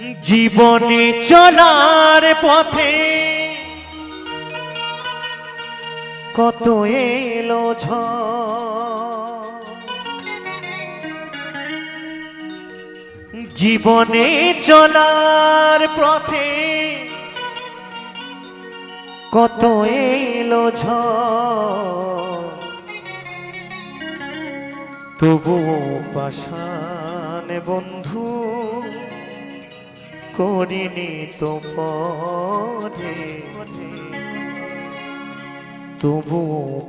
জীবনে চলার পথে কত এলো ঝড়। জীবনে চলার পথে কত এলো ঝড়। তবুও পাশান বন্ধু করিনি তোমরে। তবু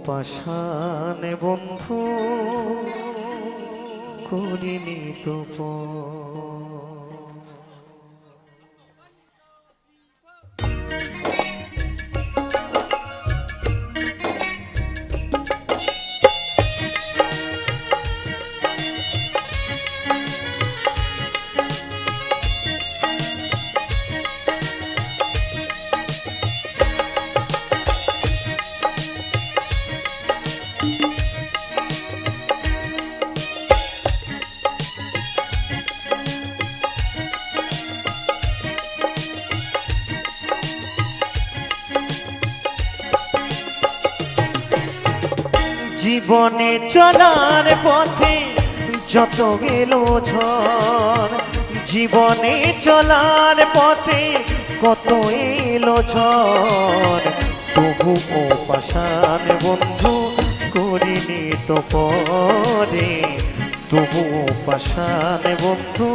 পাশান বন্ধু করিনি তো জীবনে চলার পথে যত গেল ঝড়, জীবনে চলার পথে কত এলো ঝড়। তবু ও পাশান বন্ধু করিনি তো পরে, তবু ও পাশান বন্ধু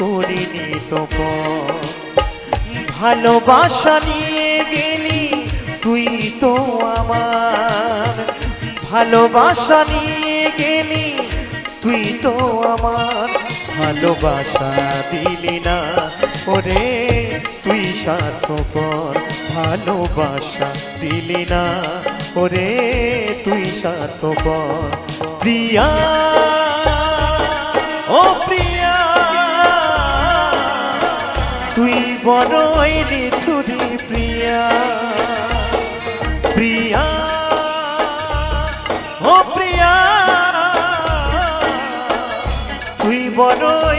করিনি তো ভালোবাসা নিয়ে গেলি তুই তো আমার ভালোবাসা নিয়ে গেলি, তুই তো আমার ভালোবাসা দিলি না। ওরে, তুই স্বার্থপর ভালোবাসা দিলি না। ওরে, তুই স্বার্থপর প্রিয়া। ও প্রিয়া, তুই বড়ই নিঠুরি প্রিয়া। প্রিয়া। তুই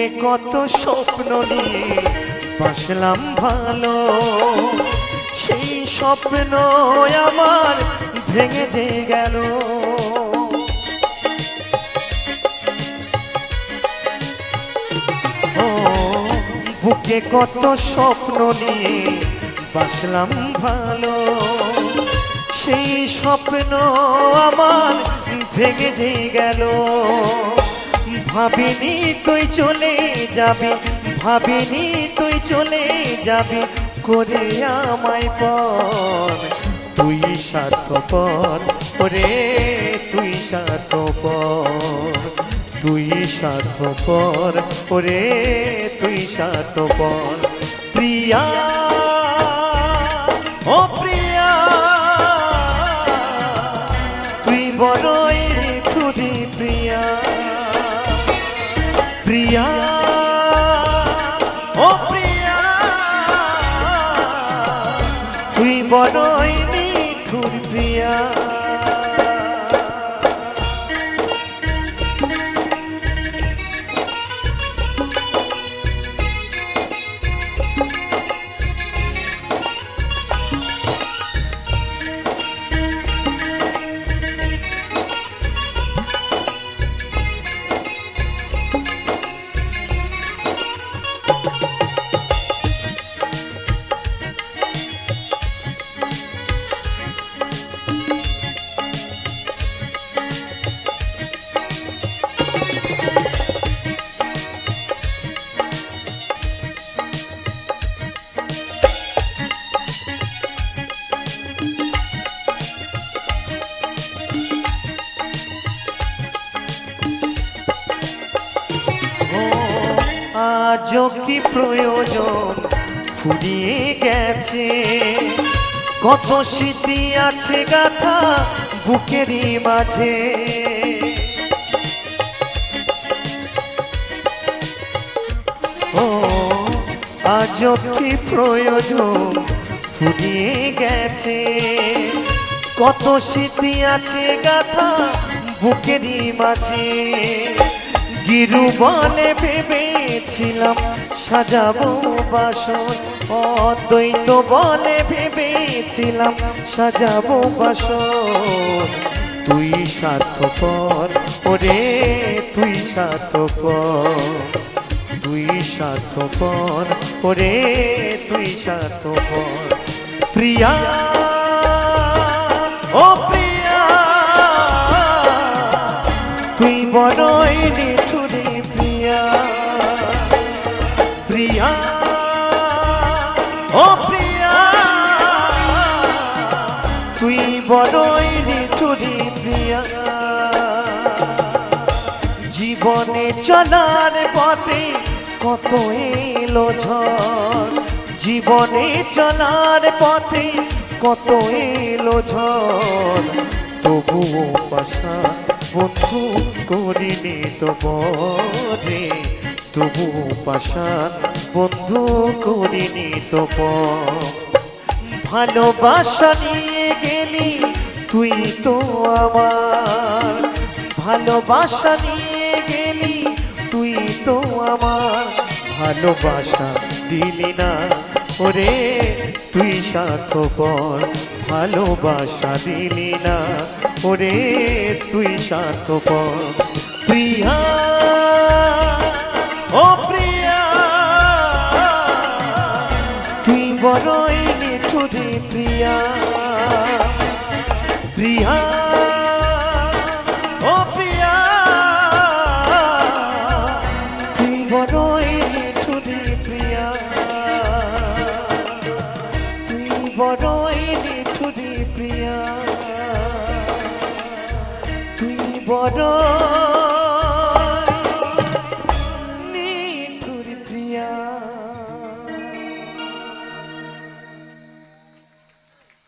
বুকে কত স্বপ্ন নিয়ে বাসলাম ভালো। সেই স্বপ্ন আমার ভেঙে যে গেল। ও, বুকে কত স্বপ্ন নিয়ে বাসলাম ভালো। সেই স্বপ্ন আমার ভেঙে যে গেল। ভাবিনি তুই চলে যাবি, ভাবিনি তুই চলে যাবি, করে আমায় পর। তুই স্বার্থপর, ওরে তুই স্বার্থপর। তুই স্বার্থপর, ওরে তুই স্বার্থপর। প্রিয়া প্রিয়া ও প্রিয়া তুই বড়ই নিঠুর প্রিয়া। আজও কি প্রয়োজন? ফুরিয়ে গেছে। কত স্মৃতি আছে গাথা বুকেরই মাঝে। ও, আজও কি প্রয়োজন? ফুরিয়ে গেছে। কত স্মৃতি আছে গাথা বুকেরই মাঝে। গিরু বলে ভেবেছিলাম সাজাবো বাসন অদ্বৈত বলে ভেবেছিলাম সাজাবো বাসন। তুই স্বার্থপর, ওরে তুই স্বার্থপর। তুই স্বার্থপর, ওরে তুই স্বার্থপর। প্রিয়া, ও প্রিয়া, তুই বড়ই জীবনে চলার পথে কত এলো ঝড়। জীবনে চলার পথে কত এলো ঝড়। তবুও পাশা বন্ধু করিনি তো বরে তবুও পাশা বন্ধু করিনি তো ভালোবাসা নিয়ে গেলি তুই তো আমার ভালোবাসা নিয়ে গেলি, তুই তো আমার ভালোবাসা দিলি না। ওরে, তুই স্বার্থপর ভালোবাসা দিলি না। ওরে, তুই স্বার্থপর প্রিয়া ও প্রিয়া। তুই বড়ই নিঠুরে প্রিয়া। প্রিয়া ও প্রিয়া তুই বড়ই নিঠুরি প্রিয়া। তুই বড়ই নিঠুরি প্রিয়া। তুই বড়